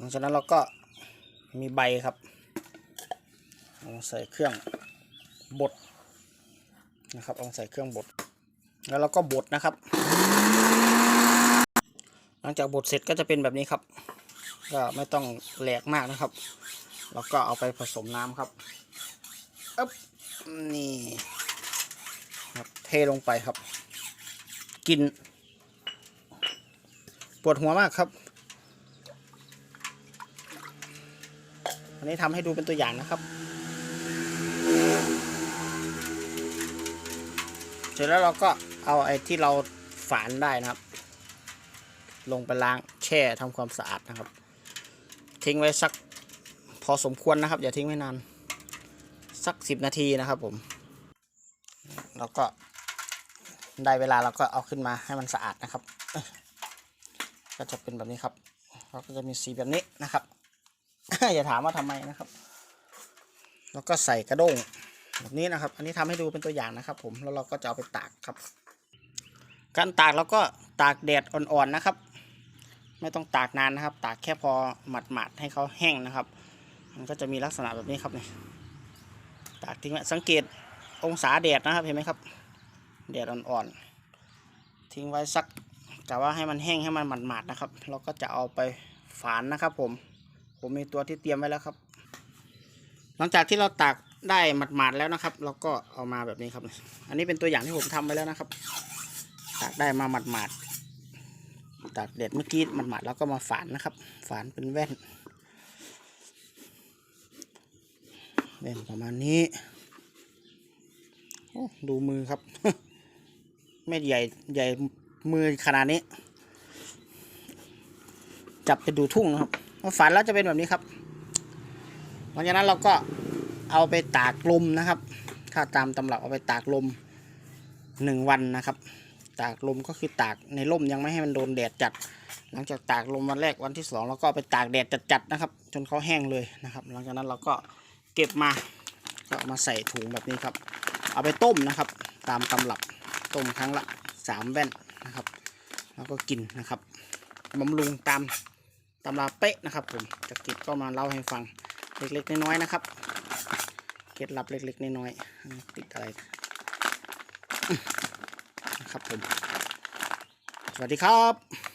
หลังจากนั้นเราก็มีใบครับเอาใส่เครื่องบดนะครับเอาใส่เครื่องบด แล้วเราก็บดนะครับ หลังจากบดเสร็จก็จะเป็นแบบนี้ครับ ก็ไม่ต้องแหลกมากนะครับแล้วก็เอาไปผสมน้ำครับอึ๊บนี่ครับเทลงไปครับ กิน ปวดหัวมากครับ อันนี้ทำให้ดูเป็นตัวอย่างนะครับ เสร็จแล้วเราก็เอาไอ้ที่เราฝานได้นะครับ ลงไปล้างแช่ทำความสะอาดนะครับ ทิ้งไว้สักพอสมควรนะครับ อย่าทิ้งไว้นาน สักสิบนาทีนะครับผม แล้วก็ได้เวลาเราก็เอาขึ้นมาให้มันสะอาดนะครับ ก็จะเป็นแบบนี้ครับเราก็จะมีสีแบบนี้นะครับ อย่าถามว่าทำไมนะครับ แล้วก็ใส่กระด้งแบบนี้นะครับ อันนี้ทำให้ดูเป็นตัวอย่างนะครับ ผมแล้วเราก็จะเอาไปตากครับ การตากเราก็ตากแดดอ่อนๆนะครับ ไม่ต้องตากนานนะครับ ตากแค่พอหมาดๆให้เขาแห้งนะครับ มันก็จะมีลักษณะแบบนี้ครับเนี่ยตากทิ้งไว้สังเกตองศาแดดนะครับเห็นไหมครับแดดอ่อนๆทิ้งไว้สักกะว่าให้มันแห้งให้มันหมาดๆนะครับ เราก็จะเอาไปฝานนะครับผม ผมมีตัวที่เตรียมไว้แล้วครับ หลังจากที่เราตากได้หมาดๆแล้วนะครับ เราก็เอามาแบบนี้ครับ อันนี้เป็นตัวอย่างที่ผมทำไว้แล้วนะครับ ตากได้มาหมาดๆตากแดดเมื่อกี้หมาดๆแล้วก็มาฝานนะครับ ฝานเป็นแว่นแว่นประมาณนี้โอ้ดูมือครับ ไม่ใหญ่ใหญ่มือขนาดนี้ จับไปดูทุ่งนะครับ ฝานแล้วจะเป็นแบบนี้ครับหลังจากนั้นเราก็เอาไปตากลมนะครับ ถ้าตามตำรับเอาไปตากลมหนึ่งวันนะครับ ตากลมก็คือตากในร่มยังไม่ให้มันโดนแดดจัด หลังจากตากลมวันแรกวันที่สองเราก็ไปตากแดดจัดๆนะครับ จนเขาแห้งเลยนะครับ หลังจากนั้นเราก็เก็บมาก็มาใส่ถุงแบบนี้ครับ เอาไปต้มนะครับ ตามตำรับต้มครั้งละสามแว่นนะครับ แล้วก็กินนะครับบำรุงตาม ตำราเป๊ะนะครับผมจะกิจก็มาเล่าให้ฟังเล็กๆน้อยๆนะครับเคล็ดลับเล็กๆน้อยๆติดอะไรนะครับผมสวัสดีครับ